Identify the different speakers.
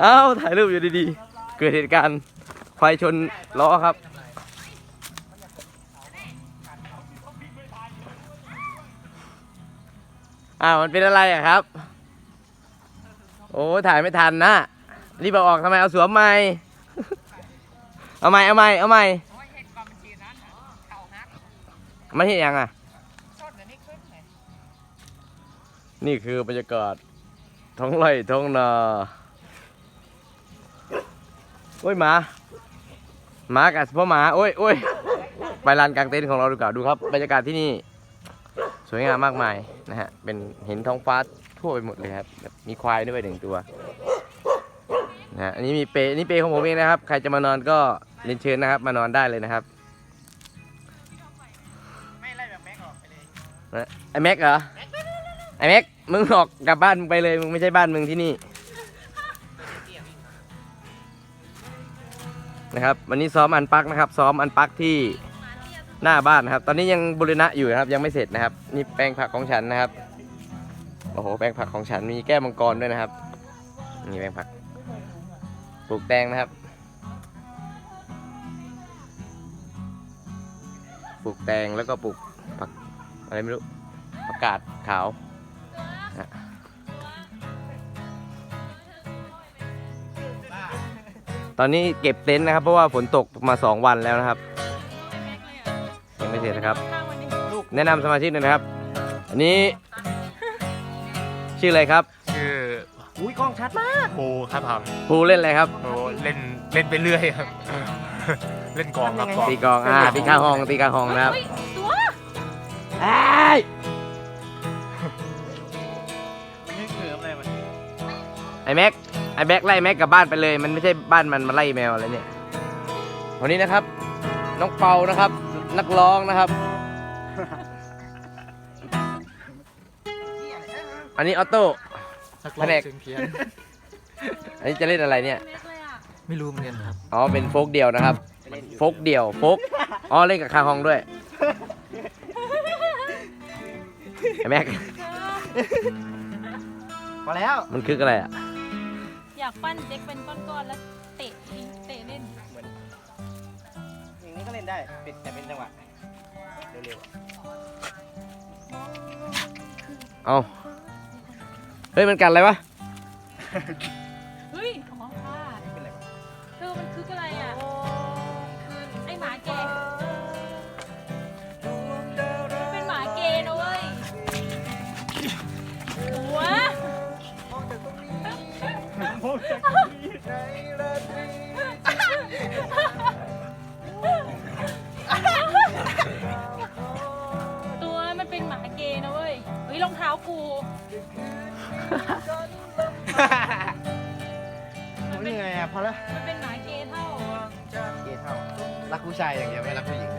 Speaker 1: เอ้าถ่ายรูปอยู่ดีๆ เกิดเหตุการณ์ไฟชนล้อครับ อ้าวมันเป็นอะไรอะครับ โอ้ถ่ายไม่ทันนะ รีบเอาออกทำไมเอาสวมใหม่ เอาใหม่เอาใหม่เอาใหม่มันเห็นยังอะ นี่คือบรรยากาศท้องไร่ท้องนา โอ้ยหมาหมากัดพ่อหมาโอ้ยโอ้ยไปลานกลางเต็นท์ของเราดูก่อนดูครับบรรยากาศที่นี่ สวยงามมากมายนะฮะเป็นเห็นท้องฟ้าทั่วไปหมดเลยครับมีควายด้วยหนึ่งตัวนะฮะอันนี้มีเปนนี่เปของผมเองนะครับ ใครจะมานอนก็เรียนเชิญนะครับ มานอนได้เลยนะครับ
Speaker 2: ไม่ไล่แบบแม็กออกไปเลย
Speaker 1: ไอ้แม็กเหรอไอ้แม็กมึงออกกลับบ้านมึงไปเลยมึงไม่ใช่บ้านมึงที่นี่ นะครับ วันนี้ซ้อมอันปักนะครับ ซ้อมอันปักที่หน้าบ้านนะครับ ตอนนี้ยังบูรณะอยู่นะครับ ยังไม่เสร็จนะครับ นี่แปลงผักของฉันนะครับ โอ้โห แปลงผักของฉันมีแก้วมังกรด้วยนะครับ นี่แปลงผัก ปลูกแตงนะครับ ปลูกแตงแล้วก็ปลูกผักอะไรไม่รู้ ผักกาดขาว ตอนนี้เก็บเต็นท์นะครับ เพราะว่าฝนตกมาสองวันแล้วนะครับ ยังไม่เสร็จนะครับ แนะนำสมาชิกหน่อยนะครับ อันนี้ ชื่ออะไรครับ
Speaker 2: ชื่อ
Speaker 1: อุ้ยกล้องชัดมาก
Speaker 2: ภูครับผม
Speaker 1: ภูเล่นอะไรครับ
Speaker 2: โอ้เล่นเล่นไปเรื่อยครับ เล่นกองครับกอง
Speaker 1: ตีกลองอ่าตีกาฮองตีกาฮองนะครับ
Speaker 3: ตัว
Speaker 1: ไอ้าย
Speaker 2: นี่คืออะไรมัน
Speaker 1: ไอ้แม็ก ไอ้แม็กไล่แม็กกลับบ้านไปเลย มันไม่ใช่บ้านมันมาไล่แมวอะไรเนี่ย วันนี้นะครับ น้องเปานะครับ นักร้องนะครับ อันนี้ออโต้
Speaker 2: สัก
Speaker 1: แผนก
Speaker 2: เสียงเพี้ยน
Speaker 1: อันนี้จะเล่นอะไรเนี่ย
Speaker 3: เล็กเลยอะ
Speaker 2: ไม่รู้เหมือนกันครับ
Speaker 1: อ๋อ เป็นโฟกเดี่ยวนะครับ โฟกเดี่ยว โฟก อ๋อ เล่นกับคาฮองด้วยไอ้แม็ก
Speaker 2: พอแล้ว
Speaker 1: มันคืออะไรอะ
Speaker 3: อยากปั้นเด็กเป็นก้อนๆแล้วเตะเตะเล่น
Speaker 2: อย่างนี้ก็เล่นได้เป็นแต่เป็นจังหวะเร็ว
Speaker 1: เอาเฮ้ย มันกัดอะไรวะ
Speaker 3: เฮ้ย อ๋อค่ะ
Speaker 2: ๆเป็นอะไรวะ
Speaker 3: เธอมันคืออะไรอะ ตัวมันเป็นหมาเกย์นะเว้ยเฮ้ยรองเท้ากู
Speaker 2: มันยังไงอะพอแล้ว
Speaker 3: มันเป็นหมาเกย์เท่า
Speaker 2: เกย์เท่า รักผู้ชายอย่างเดียวไม่รักผู้หญิง